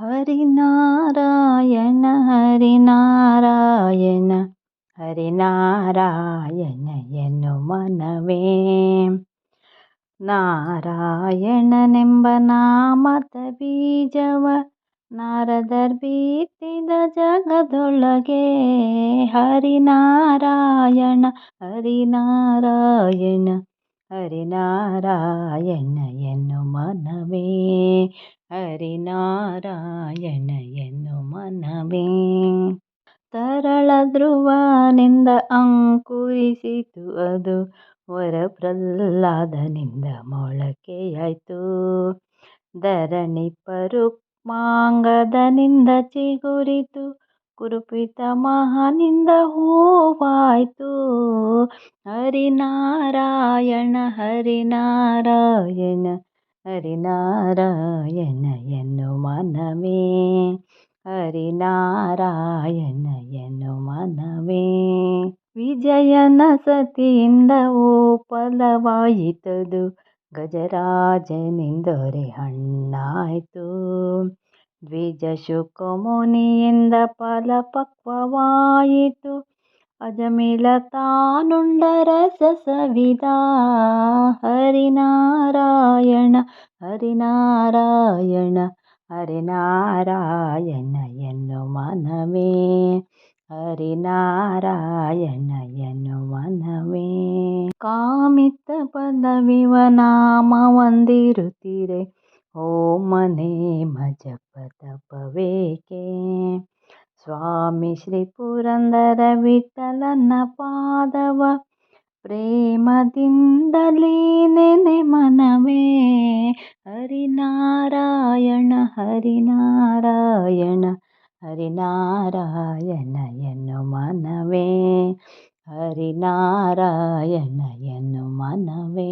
ಹರಿನಾರಾಯಣ ಹರಿನಾರಾಯಣ ಹರಿನಾರಾಯಣ ಎನ್ನು ಮನವೇ. ನಾರಾಯಣನೆಂಬ ನಾಮದ ಬೀಜವ ನಾರದರ್ ನಾರಾಯಣ ಜಗದೊಳಗೆ. ಹರಿನಾರಾಯಣ ಹರಿನಾರಾಯಣ ಹರಿನಾರಾಯಣ ಎನ್ನು ಮನವೇ. ಹರಿನಾರಾಯಣ ಎನ್ನು ಮನವೇ. ತರಳ ಧ್ರುವನಿಂದ ಅಂಕುರಿಸಿತು ಅದು ವರ ಪ್ರಹ್ಲಾದನಿಂದ ಮೊಳಕೆಯಾಯಿತು. ಧರಣಿ ಪರುಕ್ಮಾಂಗದನಿಂದ ಚಿಗುರಿತು, ಕುರುಪಿತ ಮಹನಿಂದ ಹೂವಾಯ್ತು. ಹರಿನಾರಾಯಣ ಹರಿನಾರಾಯಣ ಹರಿನಾರಾಯಣ ಎನ್ನು ಮನವೇ. ಹರಿನಾರಾಯಣ ಎನ್ನು ಮನವೇ. ವಿಜಯನ ಸತಿಯಿಂದ ಓ ಫಲವಾಯಿತದು. ಗಜರಾಜನಿಂದೊರೆ ಹಣ್ಣಾಯಿತು. ದ್ವಿಜ ಶುಕಮುನಿಯಿಂದ ಫಲಪಕ್ವವಾಯಿತು ಅಜಮಿಳ ತಾನುಂಡ ರಸ ಸವಿದಾ ಹರಿನಾರಾಯಣ ಹರಿನಾರಾಯಣ ಹರಿನಾರಾಯಣ ಎನ್ನು ಮನವೇ ಹರಿನಾರಾಯಣ ಎನ್ನು ಮನವೇ ಕಾಮಿತ ಪದವಿವ ನಾಮವಂದಿರುತ್ತೀರೆ ಓಂ ನೇಮ ಜಪ ತಪವೇಕೆ ಸ್ವಾಮಿ ಶ್ರೀ ಪುರಂದರ ವಿಠಲನ ಪಾದವ ಪ್ರೇಮದಿಂದಲೇ ನೆನೆ ಹರಿನಾರಾಯಣ ಹರಿನಾರಾಯಣ ಹರಿನಾರಾಯಣ ಎನ್ನು ಮನವೇ ಹರಿನಾರಾಯಣ ಎನ್ನು ಮನವೇ